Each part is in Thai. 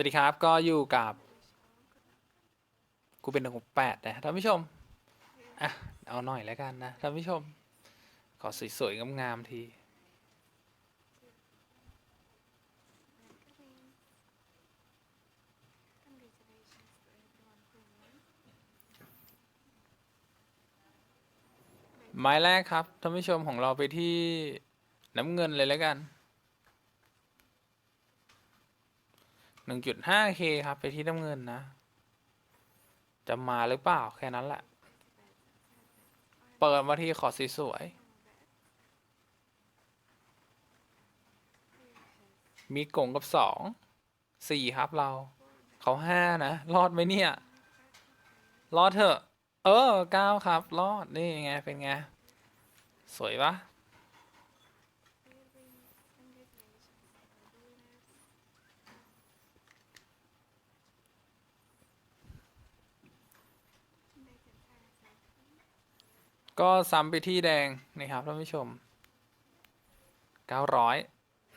วัสดีครับก็อยู่กับกูเป็นหนึ่งแปดนะท่านผู้ชมอะเอาหน่อยแล้วกันนะท่านผู้ชม ขอสวยๆงามๆทีไม้แรกครับท่านผู้ชมของเราไปที่น้ำเงินเลยแล้วกัน หนึ่งจุดห้าเคครับ ไปที่น้ำเงินนะ จะมาหรือเปล่าแค่นั้นแหละ เปิดมาที่ขอสีสวย มีกงกับสอง สี่ครับเรา เขาห้านะ รอดไหมเนี่ย รอดเถอะ เออเก้าครับ รอด นี่ไง เป็นไง สวยปะ ก็ซ้ำไปที่แดงนะครับท่านผู้ชม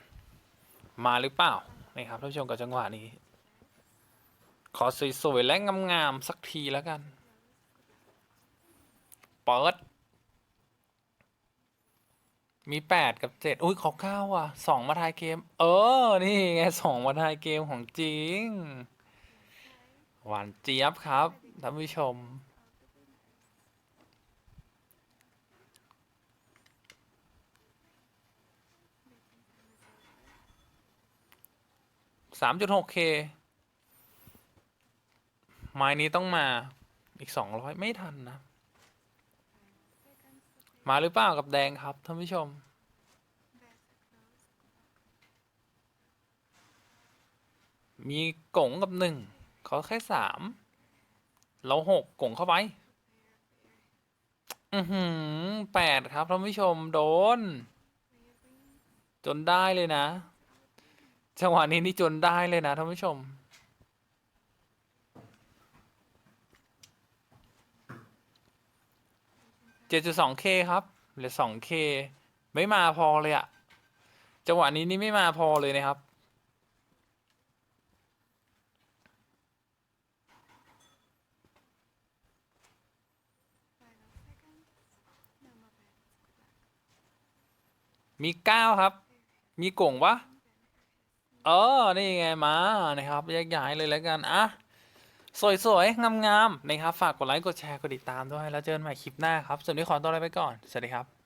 900 มาหรือเปล่านะครับท่านผู้ชมกับจังหวะนี้ ขอสวยๆและงามๆสักทีแล้วกัน เปิด มีแปดกับเจ็ดอุ้ยขอเก้าว่ะสองมาทายเกม เออ นี่ไงสองมาทายเกมของจริง หวานเจี๊ยบครับท่านผู้ชม สามจุดหกเคไม้นี้ต้องมาอีกสองร้อยไม่ทันนะ มาหรือเปล่ากับแดงครับท่านผู้ชม มีกงกับหนึ่งเขาแค่สามเราหกกงเข้าไป อือหือแปดครับท่านผู้ชมโดน จนได้เลยนะ จังหวะนี้นี่จนได้เลยนะท่านผู้ชม เจ็ดจุดสองเคครับเหลือสองเคไม่มาพอเลยอะจังหวะนี้นี่ไม่มาพอเลยนะครับมีเก้าครับ มีก่งวะ เออ นี่ไงมานะครับแยกย้ายเลยแล้วกัน อะ สวยๆ งามๆ นะครับ ฝากกดไลค์ กดแชร์ กดติดตามด้วย แล้วเจอกันใหม่คลิปหน้าครับส่วนนี้ขอตัวลาไปก่อน สวัสดีครับ